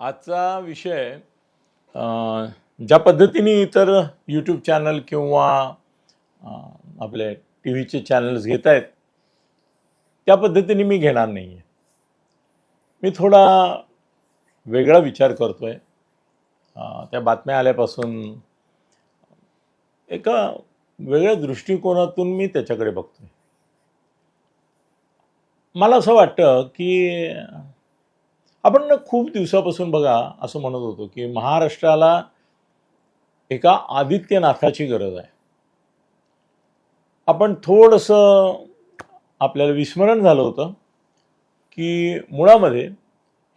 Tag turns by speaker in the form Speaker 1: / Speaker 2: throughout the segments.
Speaker 1: आजचा विषय ज्या पद्धतीने इतर यूट्यूब चॅनल किंवा आपले टी व्हीचे चॅनल्स घेत आहेत त्या पद्धतीने मी घेणार नाही आहे मी थोडा वेगळा विचार करतो आहे त्या बातम्या आल्यापासून एका वेगळ्या दृष्टिकोनातून मी त्याच्याकडे बघतोय. मला असं वाटतं की आपण खूप दिवसापासून बघा असं म्हणत होतो की महाराष्ट्राला एका आदित्यनाथाची गरज आहे. आपण थोडंसं आपल्याला विस्मरण झालं होतं की मुळामध्ये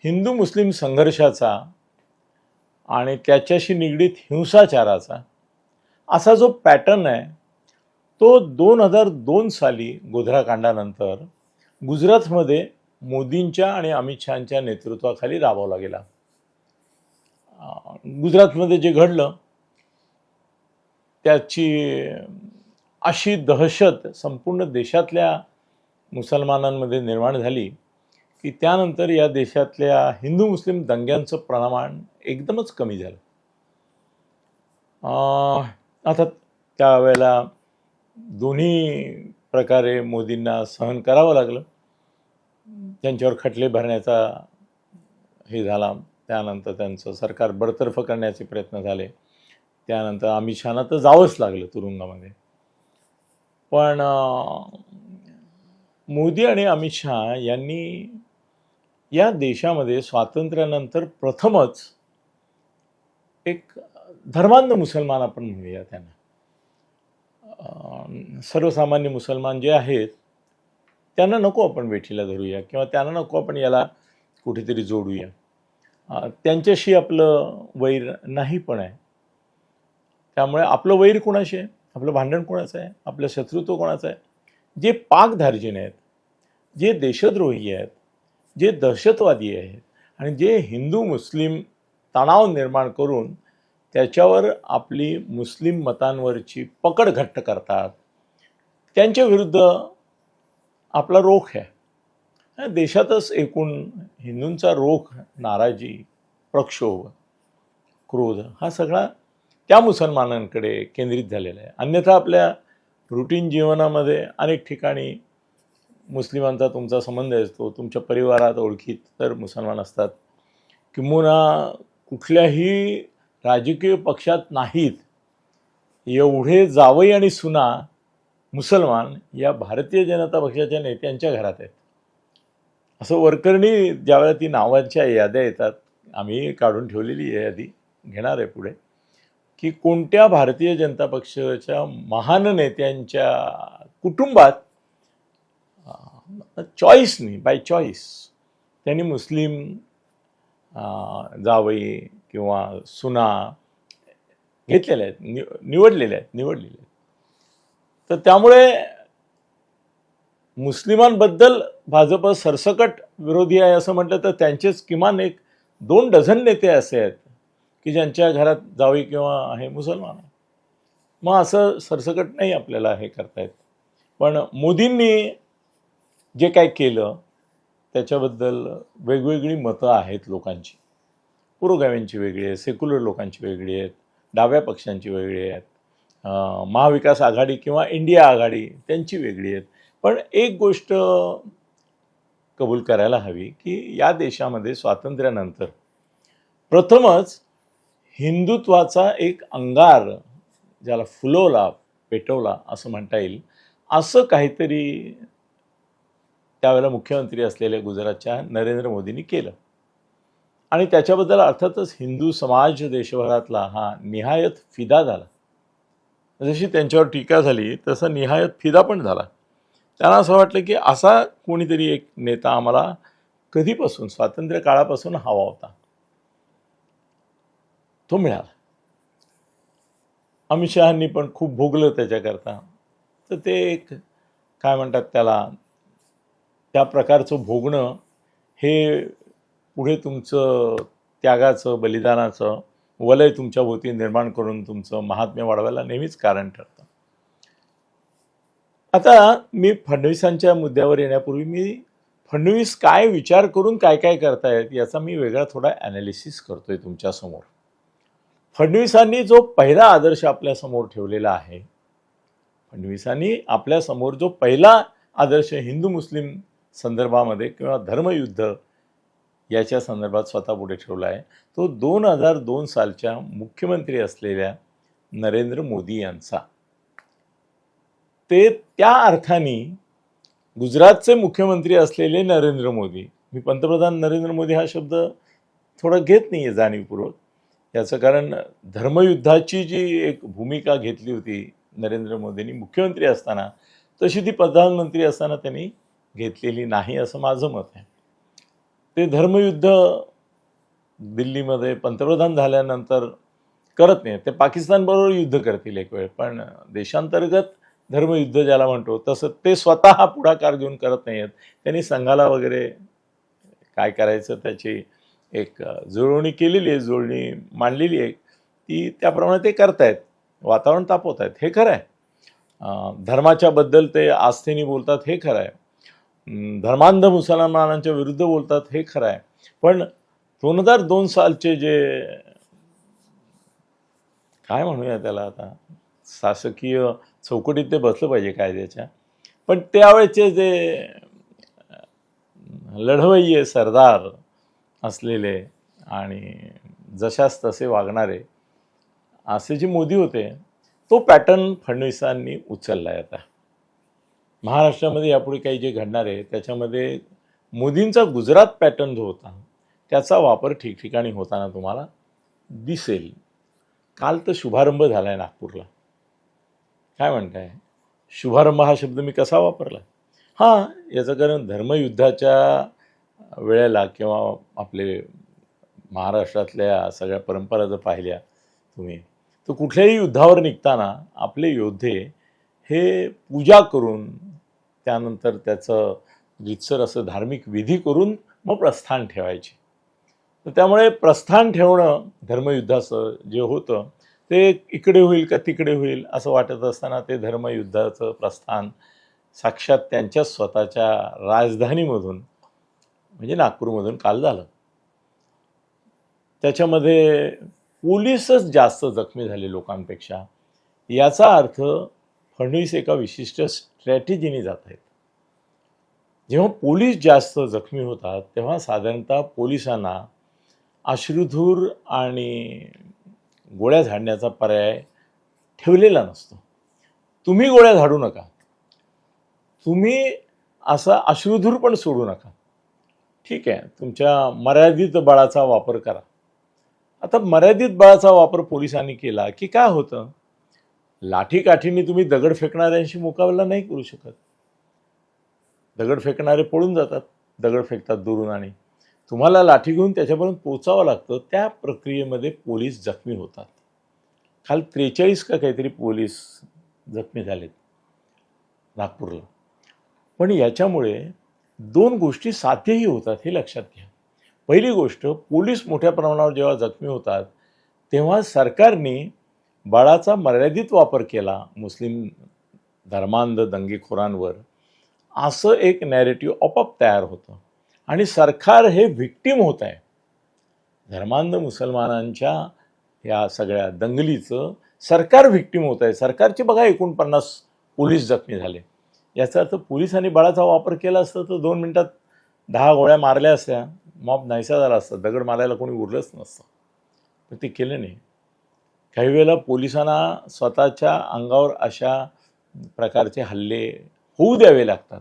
Speaker 1: हिंदू मुस्लिम संघर्षाचा आणि त्याच्याशी निगडीत हिंसाचाराचा असा जो पॅटर्न आहे तो दोन हजार दोन साली गोधराकांडानंतर गुजरातमध्ये मोदींच्या आणि अमित शहाच्या नेतृत्वाखाली राबवला गेला गुजरातमध्ये जे घडलं त्याची अशी दहशत संपूर्ण देशातल्या मुसलमानांमध्ये निर्माण झाली की त्यानंतर या देशातल्या हिंदू मुस्लिम दंग्यांचं प्रमाण एकदमच कमी झालं. अर्थात आता त्यावेळेला दोन्ही प्रकारे मोदींना सहन करावं लागलं. त्यांच्यावर खटले भरण्याचा हे झाला. त्यानंतर त्यांचं सरकार बडतर्फ करण्याचे प्रयत्न झाले. त्यानंतर अमित शहाना तर जावंच लागलं तुरुंगामध्ये. पण मोदी आणि अमित शहा यांनी या देशामध्ये स्वातंत्र्यानंतर प्रथमच एक धर्मांध मुसलमान आपण म्हणूया त्यांना. सर्वसामान्य मुसलमान जे आहेत त्यांना नको आपण वेठीला धरूया किंवा त्यांना नको आपण याला कुठेतरी जोडूया. त्यांच्याशी आपलं वैर नाही पण आहे. त्यामुळे आपलं वैर कोणाशी आहे? आपलं भांडण कोणाचं आहे? आपलं शत्रुत्व कोणाचं आहे? जे पाकधार्जिन आहेत जे देशद्रोही आहेत जे दहशतवादी आहेत आणि जे हिंदू मुस्लिम तणाव निर्माण करून त्याच्यावर आपली मुस्लिम मतांवरची पकड घट्ट करतात त्यांच्या विरुद्ध आपला रोख आहे. देशातच एकूण हिंदूंचा रोख नाराजी प्रक्षोभ क्रोध हा सगळा त्या मुसलमानांकडे केंद्रित झालेला आहे. अन्यथा आपल्या रुटीन जीवनामध्ये अनेक ठिकाणी मुस्लिमांचा तुमचा संबंध असतो तुमच्या परिवारात ओळखीत तर मुसलमान असतात. किंबहुना कुठल्याही राजकीय पक्षात नाहीत. एवढे जावई आणि सुना मुसलमान या भारतीय जनता पक्षाच्या नेत्यांच्या घरात आहेत. असं वरकरणी ज्यावेळेला ती नावांच्या याद्या येतात आम्ही काढून ठेवलेली आहे यादी घेणार आहे पुढे की कोणत्या भारतीय जनता पक्षाच्या महान नेत्यांच्या कुटुंबात चॉईसनी बाय चॉईस त्यांनी मुस्लिम जावई किंवा सुना घेतलेल्या आहेत नि निवडलेल्या आहेत निवडलेल्या आहेत. तर त्यामुळे मुस्लिमांबद्दल भाजप सरसकट विरोधी आहे असं म्हटलं तर त्यांचेच किमान एक दोन डझन नेते असे आहेत की ज्यांच्या घरात जावी किंवा आहे मुसलमान आहे मग असं सरसकट नाही आपल्याला हे करता येत. पण मोदींनी जे काय केलं त्याच्याबद्दल वेगवेगळी मतं आहेत लोकांची. पुरोगाव्यांची वेगळी आहेत सेक्युलर लोकांची वेगळी आहेत डाव्या पक्षांची वेगळी आहेत. महाविकास आघाडी किंवा इंडिया आघाडी त्यांची वेगळी आहेत. पण एक गोष्ट कबूल करायला हवी की या देशामध्ये स्वातंत्र्यानंतर प्रथमच हिंदुत्वाचा एक अंगार ज्याला फुलवला पेटवला असं म्हणता येईल असं काहीतरी त्यावेळेला मुख्यमंत्री असलेल्या गुजरातच्या नरेंद्र मोदींनी केलं. आणि त्याच्याबद्दल अर्थातच हिंदू समाज देशभरातला हा निहायत फिदा झाला. जशी त्यांच्यावर टीका झाली तसं निहायत फिदा पण झाला. त्यांना असं वाटलं की असा कोणीतरी एक नेता आम्हाला कधीपासून स्वातंत्र्य काळापासून हवा होता. तो मिळाला. अमित शहानी पण खूप भोगलं त्याच्याकरता. तर ते एक काय म्हणतात त्याला त्या प्रकारचं भोगणं हे पुढे तुमचं त्यागाचं बलिदानाचं वलय तुमच्या भोवती निर्माण करून तुमचं महात्म्य वाढवायला नेहमीच कारण ठरतं. आता मी फडणवीसांच्या मुद्द्यावर येण्यापूर्वी मी फडणवीस काय विचार करून काय काय करतायत याचा मी वेगळा थोडा ॲनालिसिस करतोय तुमच्यासमोर फडणवीसांनी जो पहिला आदर्श आपल्यासमोर ठेवलेला आहे फडणवीसांनी आपल्यासमोर जो पहिला आदर्श हिंदू मुस्लिम संदर्भामध्ये किंवा धर्मयुद्ध याच्या संदर्भात स्वतः पुढे ठेवला आहे. तो दोन हजार दोन सालच्या मुख्यमंत्री असलेल्या नरेंद्र मोदी यांचा. ते त्या अर्थाने गुजरातचे मुख्यमंत्री असलेले नरेंद्र मोदी मी पंतप्रधान नरेंद्र मोदी हा शब्द थोडा घेत नाही आहे जाणीवपूर्वक. याचं कारण धर्मयुद्धाची जी एक भूमिका घेतली होती नरेंद्र मोदींनी मुख्यमंत्री असताना तशी ती प्रधानमंत्री असताना त्यांनी घेतलेली नाही असं माझं मत आहे. ते धर्मयुद्ध दिल्लीमध्ये पंतप्रधान झाल्यानंतर करत नाही. ते पाकिस्तानबरोबर युद्ध करतील एक वेळ पण देशांतर्गत धर्मयुद्ध ज्याला म्हणतो तसं ते स्वतः पुढाकार घेऊन करत नाही आहेत त्यांनी संघाला वगैरे काय करायचं त्याची एक जुळवणी केलेली आहे जुळणी मांडलेली आहे. ती त्याप्रमाणे ते करतायत. वातावरण तापवत आहेत हे खरं आहे. धर्माच्याबद्दल ते आस्थेने बोलतात हे खरं आहे. धर्मांध मुसलमानांच्या विरुद्ध बोलतात हे खरं आहे. पण दोन हजार दोन सालचे जे काय म्हणूया त्याला आता? शासकीय चौकटीत ते बसलं पाहिजे कायद्याच्या. पण त्यावेळेचे जे अं, लढवय्ये सरदार असलेले आणि जशास तसे वागणारे असे जे मोदी होते तो पॅटर्न फडणवीसांनी उचलला आहे आता. महाराष्ट्रामध्ये यापुढे काही जे घडणार आहे त्याच्यामध्ये मोदींचा गुजरात पॅटर्न जो होता त्याचा वापर ठिकठिकाणी होताना तुम्हाला दिसेल. काल तर शुभारंभ झाला आहे नागपूरला. काय म्हणताय? शुभारंभ हा शब्द मी कसा वापरला? हां याचं कारण धर्मयुद्धाच्या वेळेला किंवा आपले महाराष्ट्रातल्या सगळ्या परंपरा जर पाहिल्या तुम्ही तर कुठल्याही युद्धावर निघताना आपले योद्धे हे पूजा करून त्यानंतर त्याचं रितसर असं धार्मिक विधी करून मग प्रस्थान ठेवायचे. तर त्यामुळे प्रस्थान ठेवणं धर्मयुद्धाचं जे होतं ते इकडे होईल का तिकडे होईल असं वाटत असताना ते धर्मयुद्धाचं प्रस्थान साक्षात त्यांच्या स्वतःच्या राजधानीमधून म्हणजे नागपूरमधून काल झालं. त्याच्यामध्ये पोलीसच जास्त जखमी झाले लोकांपेक्षा. याचा अर्थ फडणवीस एका विशिष्ट स्ट्रॅटेजीने जात आहेत. जेव्हा पोलीस जास्त जखमी होतात तेव्हा साधारणतः पोलिसांना अश्रुधूर आणि गोळ्या झाडण्याचा पर्याय ठेवलेला नसतो. तुम्ही गोळ्या झाडू नका. तुम्ही असा अश्रुधूर पण सोडू नका. ठीक आहे तुमच्या मर्यादित बळाचा वापर करा. आता मर्यादित बळाचा वापर पोलिसांनी केला की काय होतं? लाठीकाठीने तुम्ही दगड फेकणाऱ्यांशी मुकाबला नाही करू शकत. दगड फेकणारे पळून जातात दगड फेकतात दुरून आणि. तुम्हाला लाठी घेऊन त्याच्यापर्यंत पोचावं लागतं त्या प्रक्रियेमध्ये पोलीस जखमी होतात. काल त्रेचाळीस का काहीतरी पोलीस जखमी झालेत नागपूरला. पण याच्यामुळे दोन गोष्टी साध्यही होतात हे लक्षात घ्या. पहिली गोष्ट पोलीस मोठ्या प्रमाणावर जेव्हा जखमी होतात तेव्हा सरकारने बळाचा मर्यादित वापर केला मुस्लिम धर्मांध दंगेखोरांवर असं एक नॅरेटिव्ह आपोआप तयार होतं. आणि सरकार हे व्हिक्टीम होत आहे. धर्मांध मुसलमानांच्या या सगळ्या दंगलीचं सरकार व्हिक्टीम होत आहे. सरकारचे बघा एकोणपन्नास पोलीस जखमी झाले. याचा अर्थ पोलिसांनी बळाचा वापर केला असता तर दोन मिनटात दहा गोळ्या मारल्या असत्या. मॉब नाहीसा झाला असता. दगड मारायला कोणी उरलंच नसतं. पण ते केलं नाही. काही वेळेला पोलिसांना स्वतःच्या अंगावर अशा प्रकारचे हल्ले होऊ द्यावे लागतात.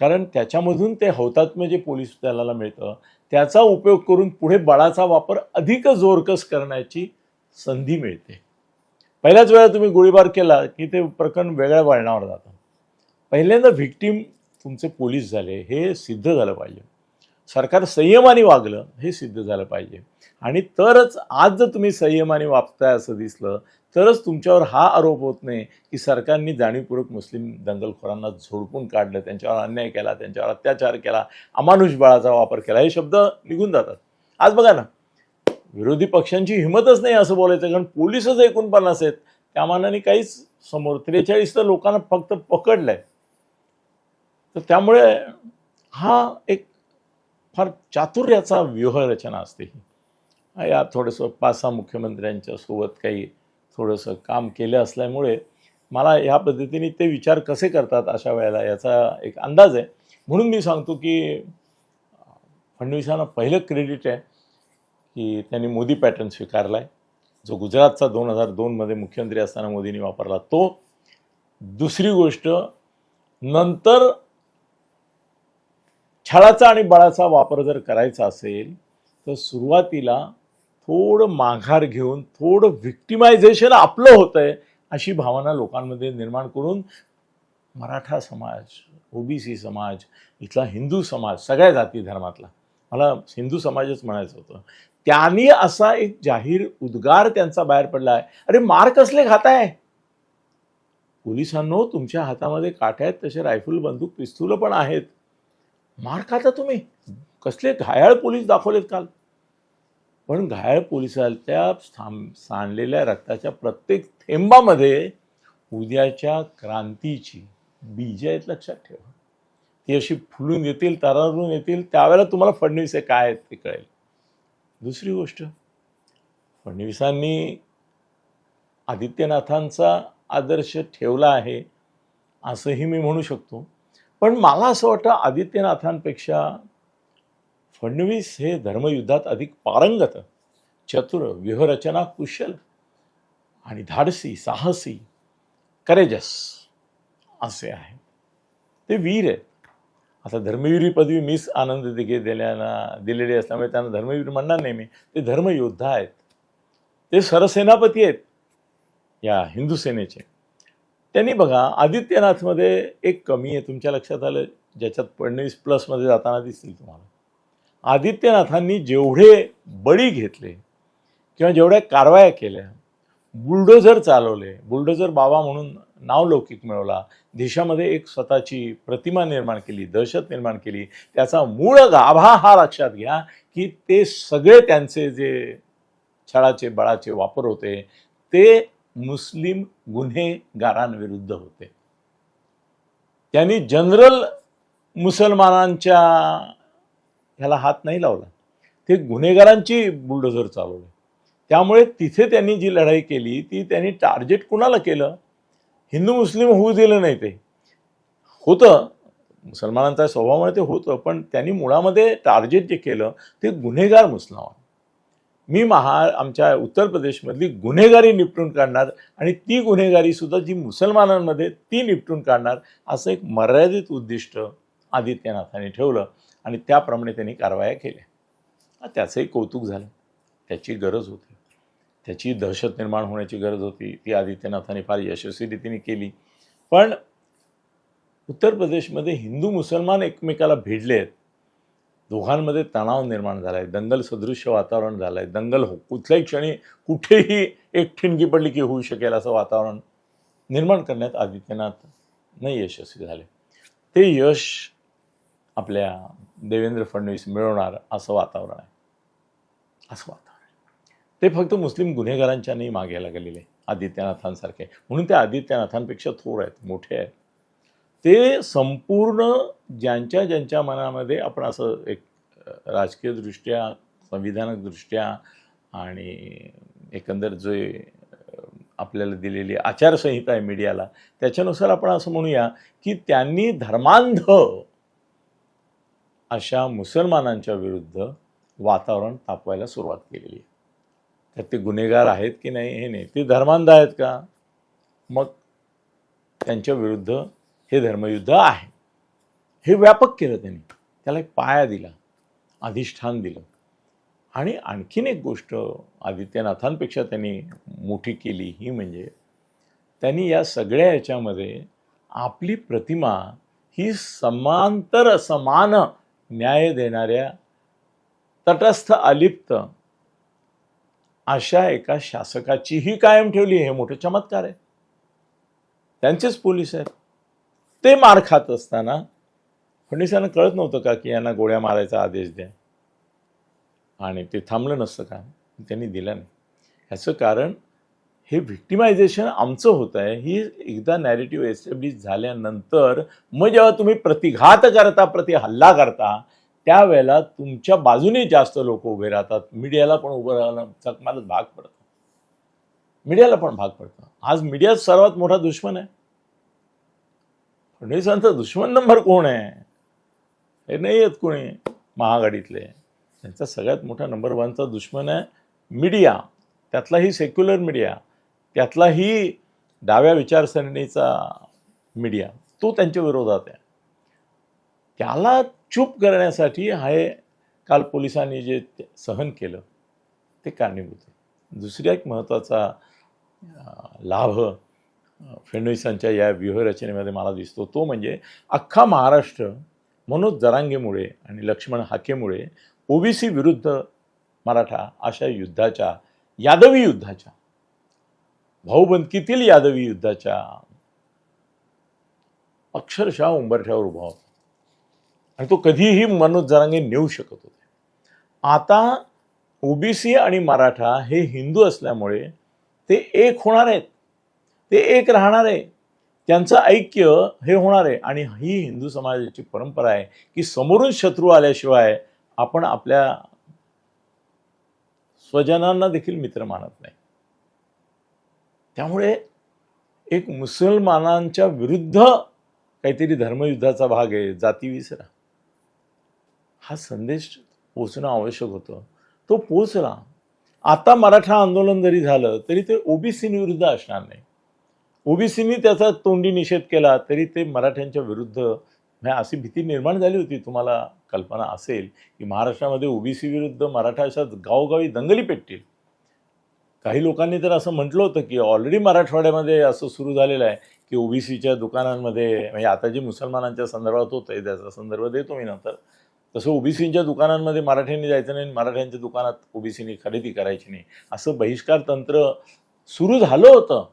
Speaker 1: कारण त्याच्यामधून ते हौतात्म्य जे पोलीस दलाला मिळतं त्याचा उपयोग करून पुढे बळाचा वापर अधिक जोरकस करण्याची संधी मिळते. पहिल्याच वेळा तुम्ही गोळीबार केला की ते प्रकरण वेगळ्या वळणावर जातं. पहिल्यांदा व्हिक्टीम तुमचे पोलीस झाले हे सिद्ध झालं पाहिजे. सरकार संयमाने वागलं हे सिद्ध झालं पाहिजे. आणि तरच आज जर तुम्ही संयमाने वापताय असं दिसलं तरच तुमच्यावर हा आरोप होत नाही की सरकारने जाणीवपूर्वक मुस्लिम दंगलखोरांना झोडपून काढलं त्यांच्यावर अन्याय केला त्यांच्यावर अत्याचार केला अमानुष बळाचा वापर केला हे शब्द निघून जातात. आज बघा ना विरोधी पक्षांची हिंमतच नाही असं बोलायचं कारण पोलिसच एकोणपन्नास आहेत. त्या मानाने काहीच समोर त्रेचाळीस तर लोकांना फक्त पकडलंय. तर त्यामुळे हा एक फार चातुर्याचा व्यूहरचना असते ही. या थोडंसं पाच सहा मुख्यमंत्र्यांच्या सोबत काही थोडंसं काम केलं असल्यामुळे मला ह्या पद्धतीने ते विचार कसे करतात अशा वेळेला याचा एक अंदाज आहे. म्हणून मी सांगतो की फडणवीसांना पहिलं क्रेडिट आहे की त्यांनी मोदी पॅटर्न स्वीकारला आहे जो गुजरातचा दोन हजार दोनमध्ये मुख्यमंत्री असताना मोदींनी वापरला तो. दुसरी गोष्ट नंतर छळाचा आणि बळाचा वापर जर करायचा असेल तर सुरुवातीला थोडं माघार घेऊन थोडं व्हिक्टिमायझेशन आपलं होतं आहे अशी भावना लोकांमध्ये निर्माण करून मराठा समाज ओबीसी समाज इथला हिंदू समाज सगळ्या जाती धर्मातला मला हिंदू समाजच म्हणायचं होतं त्यांनी असा एक जाहीर उद्गार त्यांचा बाहेर पडला आहे. अरे मार कसले खाताय? पोलिसांनो तुमच्या हातामध्ये काठ्या आहेत तसे रायफल बंदूक पिस्तूल पण आहेत. मार खाता तुम्ही? कसले घायाळ पोलीस दाखवलेत काल? पण घायल पोलिसाच्या थांब सांडलेल्या रक्ताच्या प्रत्येक थेंबामध्ये उद्याच्या क्रांतीची बीज आहेत लक्षात ठेवा. ती अशी फुलून येतील तरारून येतील त्यावेळेला तुम्हाला फडणवीस हे काय आहेत ते कळेल. दुसरी गोष्ट फडणवीसांनी आदित्यनाथांचा आदर्श ठेवला आहे असंही मी म्हणू शकतो. पण मला असं वाटतं आदित्यनाथांपेक्षा फडणवीस हे धर्मयुद्धात अधिक पारंगत चतुर व्यूहरचना कुशल आणि धाडसी साहसी करेजस असे आहे. ते वीर आहेत. आता धर्मवीरी पदवी मीच आनंद दिघे दिल्याना दिलेली असल्यामुळे त्यांना धर्मवीर म्हणणार नाही मी. ते धर्मयोद्धा आहेत. ते सरसेनापती आहेत. या हिंदू सेनेचे. त्यांनी बघा आदित्यनाथमध्ये एक कमी आहे. तुमच्या लक्षात आलं? ज्याच्यात फडणवीस प्लसमध्ये जाताना दिसतील तुम्हाला. आदित्यनाथांनी जेवढे बळी घेतले किंवा जेवढ्या कारवाया केल्या बुलडोझर चालवले बुलडोझर बाबा म्हणून नावलौकिक मिळवला देशामध्ये एक स्वतःची प्रतिमा निर्माण केली दहशत निर्माण केली त्याचा मूळ गाभा हा लक्षात घ्या की ते सगळे त्यांचे जे छळाचे बळाचे वापर होते ते मुस्लिम गुन्हेगारांविरुद्ध होते. त्यांनी जनरल मुसलमानांच्या ह्याला हात नाही लावला. ते गुन्हेगारांची बुलडोझर चालवले. त्यामुळे तिथे त्यांनी जी लढाई केली ती त्यांनी टार्गेट कुणाला केलं? हिंदू मुस्लिम होऊ दिलं नाही ते. होतं मुसलमानांचा स्वभावामुळे ते होतं पण त्यांनी मुळामध्ये टार्गेट जे केलं ते गुन्हेगार मुस्लिम मी महा आमच्या उत्तर प्रदेशमधली गुन्हेगारी निपटून काढणार आणि ती गुन्हेगारीसुद्धा जी मुसलमानांमध्ये ती निपटून काढणार असं एक मर्यादित उद्दिष्ट आदित्यनाथांनी ठेवलं. आणि त्याप्रमाणे त्यांनी कारवाया केल्या. त्याचंही कौतुक झालं. त्याची गरज होती. त्याची दहशत निर्माण होण्याची गरज होती. ती आदित्यनाथाने फार यशस्वी रीतीने केली. पण उत्तर प्रदेशमध्ये हिंदू मुसलमान एकमेकाला भिडले आहेत. दोघांमध्ये तणाव निर्माण झाला आहे दंगल सदृश्य वातावरण झालं आहे दंगल हो कुठल्याही क्षणी कुठेही एक ठिणगी पडली की होऊ शकेल असं वातावरण निर्माण करण्यात आदित्यनाथ नाही यशस्वी झाले. ते यश आपल्या देवेंद्र फडणवीस मिळवणार असं वातावरण आहे. असं वातावरण ते फक्त मुस्लिम गुन्हेगारांच्या नाही मागे लागलेले आदित्यनाथांसारखे. म्हणून ते आदित्यनाथांपेक्षा थोर आहेत मोठे आहेत. ते संपूर्ण ज्यांच्या ज्यांच्या मनामध्ये आपण असं एक राजकीयदृष्ट्या संविधानकदृष्ट्या आणि एकंदर जे आपल्याला दिलेली आचारसंहिता आहे मीडियाला त्याच्यानुसार आपण असं म्हणूया की त्यांनी धर्मांध अशा मुसलमानांच्या विरुद्ध वातावरण तापवायला सुरुवात केलेली आहे. तर ते गुन्हेगार आहेत की नाही हे नाही ते धर्मांध आहेत का? मग त्यांच्या विरुद्ध हे धर्मयुद्ध आहे. हे व्यापक केलं त्यांनी. त्याला एक पाया दिला अधिष्ठान दिलं. आणि आणखीन एक गोष्ट आदित्यनाथांपेक्षा त्यांनी मोठी केली ही म्हणजे त्यांनी या सगळ्या याच्यामध्ये आपली प्रतिमा ही समांतर समान न्याय देणाऱ्या तटस्थ अलिप्त अशा एका शासकाचीही कायम ठेवली हे मोठे चमत्कार आहे. त्यांचेच पोलीस आहेत. ते मार खात असताना फडणवीसांना कळत नव्हतं का की यांना गोळ्या मारायचा आदेश द्या? आणि ते थांबलं नसतं का? त्यांनी दिलं नाही. ह्याचं कारण हे व्हिक्टिमायझेशन आमचं होत आहे ही एकदा नॅरेटिव्ह एस्टॅब्लिश झाल्यानंतर मग जेव्हा तुम्ही प्रतिघात करता प्रति हल्ला करता त्यावेळेला तुमच्या बाजूने जास्त लोक उभे राहतात. मीडियाला पण उभं राहणं चकमालच भाग पडतो. मीडियाला पण भाग पडतो. आज मीडिया सर्वात मोठा दुश्मन आहे. फडणवीसांचा दुश्मन नंबर कोण आहे? हे नाही आहेत कोणी महाआघाडीतले. त्यांचा सगळ्यात मोठा नंबर वनचा दुश्मन आहे मीडिया. त्यातलाही सेक्युलर मीडिया त्यातलाही डाव्या विचारसरणीचा मीडिया तो त्यांच्या विरोधात आहे. त्याला चूप करण्यासाठी हे काल पोलिसांनी जे सहन केलं ते कारणीभूत आहे. दुसरा एक महत्त्वाचा लाभ फडणवीसांच्या या व्यूहरचनेमध्ये मला दिसतो तो म्हणजे अख्खा महाराष्ट्र मनोज जरांगेमुळे आणि लक्ष्मण हाकेमुळे ओबीसी विरुद्ध मराठा अशा युद्धाच्या यादवी युद्धाच्या भाऊबंदकीतील यादवी युद्धाच्या अक्षरशः उंबरठ्यावर उभा होता. आणि तो कधीही मनोज जरांगे नेऊ शकत होते. आता ओबीसी आणि मराठा हे हिंदू असल्यामुळे ते एक होणार आहेत. ते एक राहणार आहे. त्यांचं ऐक्य हे होणार आहे. आणि ही हिंदू समाजाची परंपरा आहे की समोरून शत्रू आल्याशिवाय आपण आपल्या स्वजनांना देखील मित्र मानत नाही. त्यामुळे एक मुसलमानांच्या विरुद्ध काहीतरी धर्मयुद्धाचा भाग आहे जाती विसरा हा संदेश पोचणं आवश्यक होतं. तो पोचला आता मराठा आंदोलन जरी झालं तरी ते ओबीसी विरुद्ध असणार नाही. ओबीसीनी त्याचा तोंडी निषेध केला तरी ते मराठ्यांच्या विरुद्ध. अशी भीती निर्माण झाली होती तुम्हाला कल्पना असेल की महाराष्ट्रामध्ये ओबीसी विरुद्ध मराठा अशा गावोगावी दंगली पेटतील. काही लोकांनी तर असं म्हटलं होतं की ऑलरेडी मराठवाड्यामध्ये असं सुरू झालेलं आहे की ओबीसीच्या दुकानांमध्ये म्हणजे आता जे मुसलमानांच्या संदर्भात होतं आहे त्याचा संदर्भ देतो मी नंतर. तसं ओबीसींच्या दुकानांमध्ये मराठ्यांनी जायचं नाही मराठ्यांच्या दुकानात ओबीसीनी खरेदी करायची नाही. असं बहिष्कार तंत्र सुरू झालं होतं.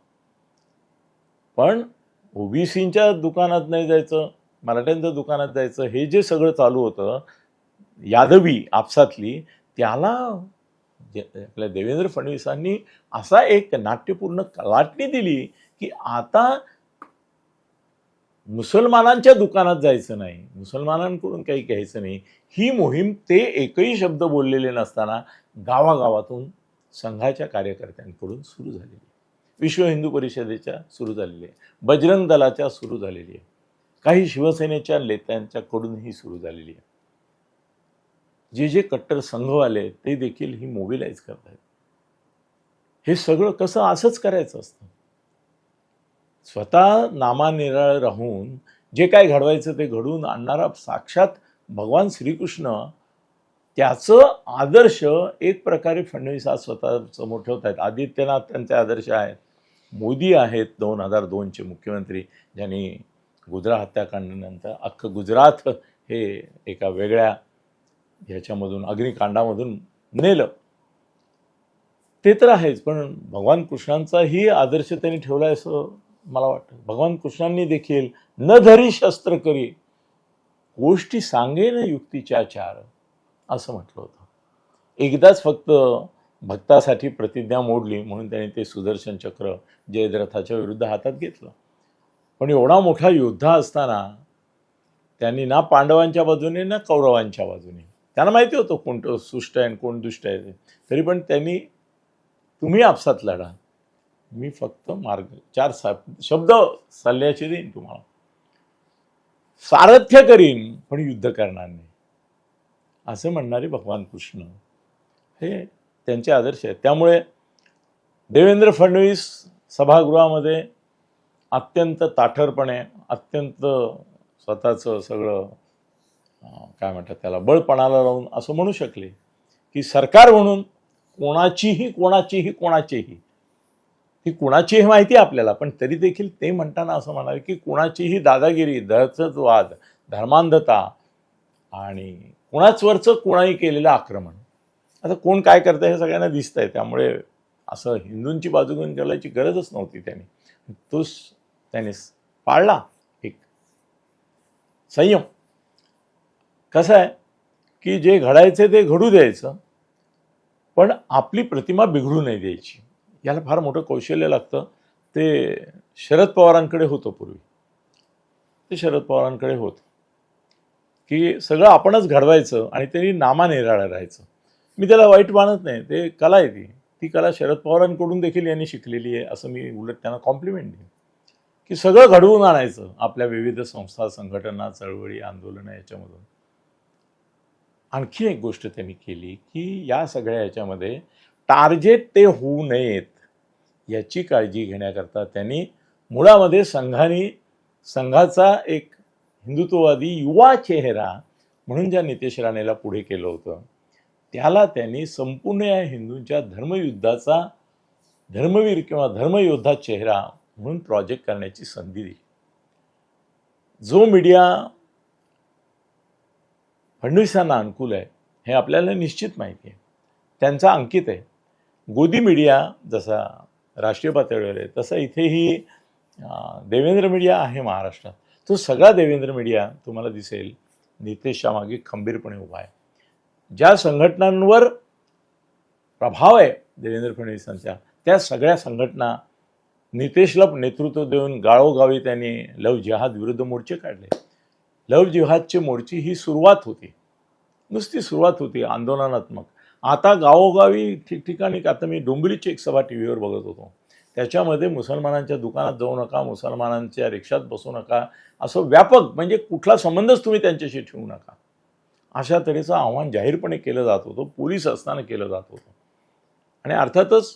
Speaker 1: पण ओबीसींच्या दुकानात नाही जायचं मराठ्यांच्या दुकानात जायचं हे जे सगळं चालू होतं यादवी आपसातली त्याला आपल्या देवेंद्र फडणवीसांनी असा एक नाट्यपूर्ण कलाटणी दिली की आता मुसलमानांच्या दुकानात जायचं नाही. मुसलमानांकडून काही घ्यायचं नाही. ही मोहीम ते एकही शब्द बोललेले नसताना गावागावातून संघाच्या कार्यकर्त्यांकडून सुरू झालेली आहे. विश्व हिंदू परिषदेच्या सुरू झालेली आहे. बजरंग दलाच्या सुरू झालेली आहे. काही शिवसेनेच्या नेत्यांच्याकडूनही सुरू झालेली आहे. जे जे कट्टर संघवाले ते देखील ही मोबिलाईज करत आहेत हे सगळं कसं असंच करायचं असतं? स्वतः नामानिराळ राहून जे काय घडवायचं ते घडवून आणणारा साक्षात भगवान श्रीकृष्ण त्याचं आदर्श एक प्रकारे फडणवीस आज स्वतः समोर ठेवत आहेत. आदित्यनाथ त्यांचे आदर्श आहेत. मोदी आहेत दोन हजार दोनचे मुख्यमंत्री ज्यांनी गुजरात हत्याकांडानंतर अख्खं गुजरात हे एका वेगळ्या ह्याच्यामधून अग्निकांडामधून नेलं. ते तर आहेच पण भगवान कृष्णांचाही आदर्श त्यांनी ठेवला आहे असं मला वाटतं. भगवान कृष्णांनी देखील न धरी शस्त्र करी गोष्टी सांगेन युक्तीच्या चार असं म्हटलं होतं. एकदाच फक्त भक्तासाठी प्रतिज्ञा मोडली म्हणून त्याने ते सुदर्शन चक्र जयद्रथाच्या विरुद्ध हातात घेतलं. पण एवढा मोठा योद्धा असताना त्यांनी ना पांडवांच्या बाजूने ना कौरवांच्या बाजूने त्यांना माहिती होतं कोण सुष्ट आहे आणि कोण दुष्ट आहे ते. तरी पण त्यांनी तुम्ही आपसात लढा. मी फक्त मार्ग चार सा शब्द सल्ल्याचे देईन तुम्हाला. सारथ्य करीन पण युद्ध करणार नाही. असं म्हणणारे भगवान कृष्ण. हे त्यांचे आदर्श आहेत. त्यामुळे देवेंद्र फडणवीस सभागृहामध्ये अत्यंत ताठरपणे अत्यंत स्वतःचं सगळं काय म्हणतात त्याला बळपणाला लावून असं म्हणू शकले की सरकार म्हणून कोणाचीही कोणाचीही कोणाचीही ही कुणाचीही माहिती आपल्याला पण तरी देखील ते म्हणताना असं म्हणाले की कुणाचीही दादागिरी दहशतवाद धर्मांधता आणि कुणाचवरचं कोणाही केलेलं आक्रमण. आता कोण काय करतं हे सगळ्यांना दिसतं आहे त्यामुळे असं हिंदूंची बाजू घेऊन करायची गरजच नव्हती त्याने. तोच त्याने पाळला एक संयम. कसं आहे की जे घडायचे ते घडू द्यायचं पण आपली प्रतिमा बिघडू नाही द्यायची. याला फार मोठं कौशल्य लागतं. ते शरद पवारांकडे होतं पूर्वी. ते शरद पवारांकडे होतं. की सगळं आपणच घडवायचं आणि त्यांनी नामानिराळं राहायचं. मी त्याला वाईट मानत नाही. ते कला आहे ती. ती कला शरद पवारांकडून देखील यांनी शिकलेली आहे असं मी उलट त्यांना कॉम्प्लिमेंट देईन. की सगळं घडवून आणायचं आपल्या विविध संस्था संघटना चळवळी आंदोलनं याच्यामधून. आणखी एक गोष्ट त्यांनी केली की या सगळ्या याच्यामध्ये टार्गेट ते होऊ नयेत याची काळजी घेण्याकरता त्यांनी मुळामध्ये संघाने संघाचा एक हिंदुत्ववादी युवा चेहरा म्हणून ज्या नितेश राणेला पुढे केलं होतं त्याला त्यांनी संपूर्ण या हिंदूंच्या धर्मयुद्धाचा धर्मवीर किंवा धर्मयोद्धा चेहरा म्हणून प्रोजेक्ट करण्याची संधी दिली. जो मीडिया फडणवीसांना अनुकूल आहे हे आपल्याला निश्चित माहिती आहे. त्यांचा अंकित आहे. गोदी मीडिया जसा राष्ट्रीय पातळीवर आहे तसा इथेही देवेंद्र मीडिया आहे महाराष्ट्रात. तो सगळा देवेंद्र मीडिया तुम्हाला दिसेल नितेशच्या मागे खंबीरपणे उभा आहे. ज्या संघटनांवर प्रभाव आहे देवेंद्र फडणवीसांचा त्या सगळ्या संघटना नितेशला नेतृत्व देऊन गाळोगावी त्यांनी लव जिहाद विरुद्ध मोर्चे काढले. लव जिहादची मोर्ची ही सुरुवात होती. नुसती सुरुवात होती आंदोलनात्मक. आता गावोगावी ठिकठिकाणी आता मी डोंबिवलीची एक सभा टी व्हीवर बघत होतो. त्याच्यामध्ये मुसलमानांच्या दुकानात जाऊ नका मुसलमानांच्या रिक्षात बसू नका. असं व्यापक म्हणजे कुठला संबंधच तुम्ही त्यांच्याशी ठेवू नका. अशा तऱ्हेचं आव्हान जाहीरपणे केलं जात होतं पोलीस असताना केलं जात होतं. आणि अर्थातच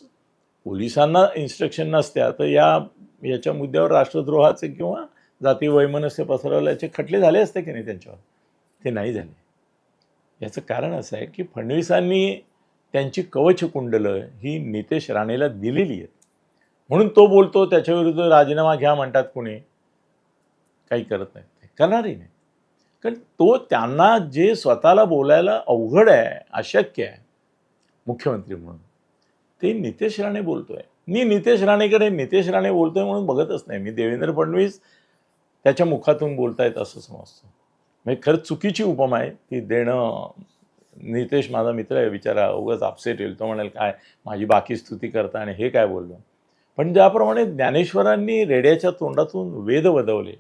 Speaker 1: पोलिसांना इन्स्ट्रक्शन नसत्या तर या याच्या मुद्द्यावर राष्ट्रद्रोहाचे किंवा जाती वैमनस्य पसरवल्याचे खटले झाले असते की नाही त्यांच्यावर? ते नाही झाले. याचं कारण असं आहे की फडणवीसांनी त्यांची कवच कुंडलं ही नितेश राणेला दिलेली आहेत. म्हणून तो बोलतो त्याच्याविरुद्ध राजीनामा घ्या म्हणतात कोणी. काही करत नाही ते. करणारही नाही. कारण तो त्यांना जे स्वतःला बोलायला अवघड आहे अशक्य आहे मुख्यमंत्री म्हणून ते नितेश राणे बोलतोय. मी नितेश राणेकडे नितेश राणे बोलतोय म्हणून बघतच नाही. मी देवेंद्र फडणवीस त्याच्या मुखातून बोलतायत असं समजतं. म्हणजे खरंच चुकीची उपमा आहे ती देणं नितेश माझा मित्र आहे विचारा उगाच अपसेट येईल. तो म्हणाल काय माझी बाकी स्तुती करता आणि हे काय बोललो? पण ज्याप्रमाणे ज्ञानेश्वरांनी रेड्याच्या तोंडातून वेद वदवले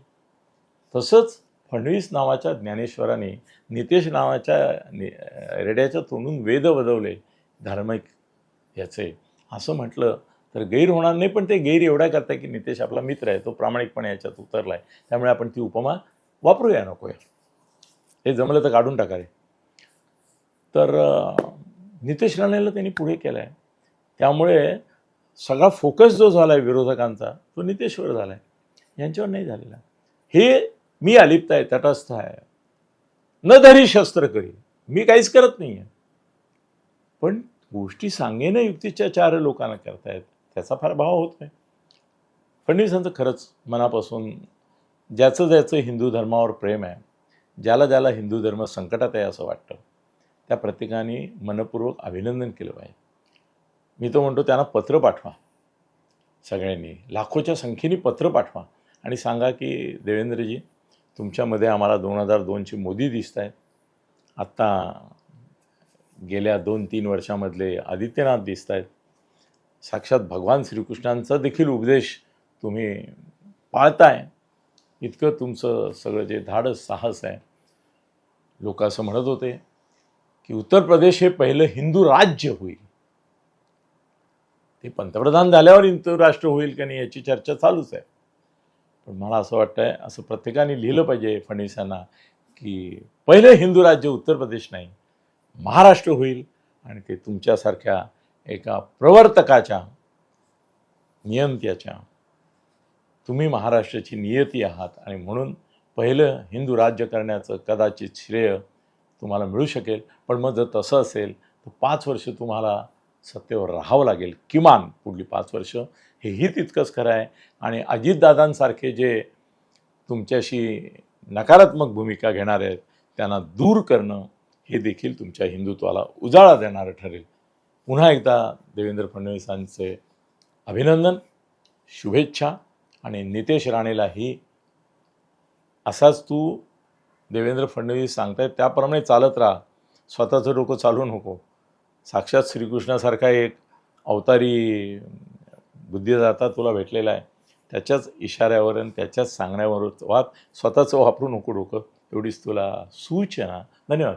Speaker 1: तसंच फडणवीस नावाच्या ज्ञानेश्वराने नितेश नावाच्या नि- रेड्याच्या तोंडून वेद वदवले धार्मिक याचे. असं म्हटलं तर गैर होणार नाही पण ते गैर एवढा करता की नितेश आपला मित्र आहे तो प्रामाणिकपणे याच्यात उतरला आहे त्यामुळे आपण ती उपमा वापरूया नकोय हे जमलं तर काढून टाका रे. तर नितेश राणेला त्यांनी पुढे केलं आहे त्यामुळे सगळा फोकस जो झाला आहे विरोधकांचा तो नितेशवर झाला आहे यांच्यावर नाही झालेला. हे मी अलिप्त आहे तटस्थ आहे न धरी शस्त्र करी. मी काहीच करत नाही आहे पण गोष्टी सांगेन युक्तीच्या चार लोकांना करतायत. त्याचा फार भाव होत नाही फडणवीसांचं खरंच मनापासून ज्याचं ज्याचं हिंदू धर्मावर प्रेम आहे ज्याला ज्याला हिंदू धर्म संकटात आहे असं वाटतं त्या प्रत्येकाने मनपूर्वक अभिनंदन केलं पाहिजे. मी तो म्हणतो त्यांना पत्र पाठवा. सगळ्यांनी लाखोच्या संख्येने पत्र पाठवा आणि सांगा की देवेंद्रजी तुमच्यामध्ये आम्हाला दोन हजार दोनचे मोदी दिसत आहेत. आत्ता गेल्या दोन तीन वर्षामधले आदित्यनाथ दिसत आहेत. साक्षात भगवान श्रीकृष्णांचा देखील उपदेश तुम्ही पाळताय. इतकं तुमचं सगळं जे धाडस साहस आहे. लोक असं म्हणत होते की उत्तर प्रदेश हे पहिलं हिंदू राज्य होईल. ते पंतप्रधान झाल्यावर हिंदू राष्ट्र होईल का नाही याची चर्चा चालूच आहे. पण मला असं वाटतंय असं प्रत्येकाने लिहिलं पाहिजे फडणवीसांना की पहिलं हिंदू राज्य उत्तर प्रदेश नाही महाराष्ट्र होईल आणि ते तुमच्यासारख्या एका प्रवर्तकाच्या नियंत्याच्या. तुम्ही महाराष्ट्राची नियती आहात आणि म्हणून पहिलं हिंदू राज्य करण्याचं कदाचित श्रेय तुम्हाला मिळू शकेल. पण मग जर तसं असेल तर पाच वर्ष तुम्हाला सत्तेवर राहावं लागेल. किमान पुढली पाच वर्ष. हेही तितकंच खरं आहे. आणि अजितदादांसारखे जे तुमच्याशी नकारात्मक भूमिका घेणार आहेत त्यांना दूर करणं हे देखील तुमच्या हिंदुत्वाला उजाळा देणारं ठरेल. पुन्हा एकदा देवेंद्र फडणवीसांचे अभिनंदन शुभेच्छा आणि नितेश राणेलाही. असाच तू देवेंद्र फडणवीस सांगतायत त्याप्रमाणे चालत राहा. स्वतःचं डोकं चालू नको. साक्षात श्रीकृष्णासारखा एक अवतारी बुद्धिदाता तुला भेटलेला आहे. त्याच्याच इशाऱ्यावर आणि त्याच्याच सांगण्यावर वाद. स्वतःचं वापरू नको डोकं. एवढीच तुला सूचना. धन्यवाद.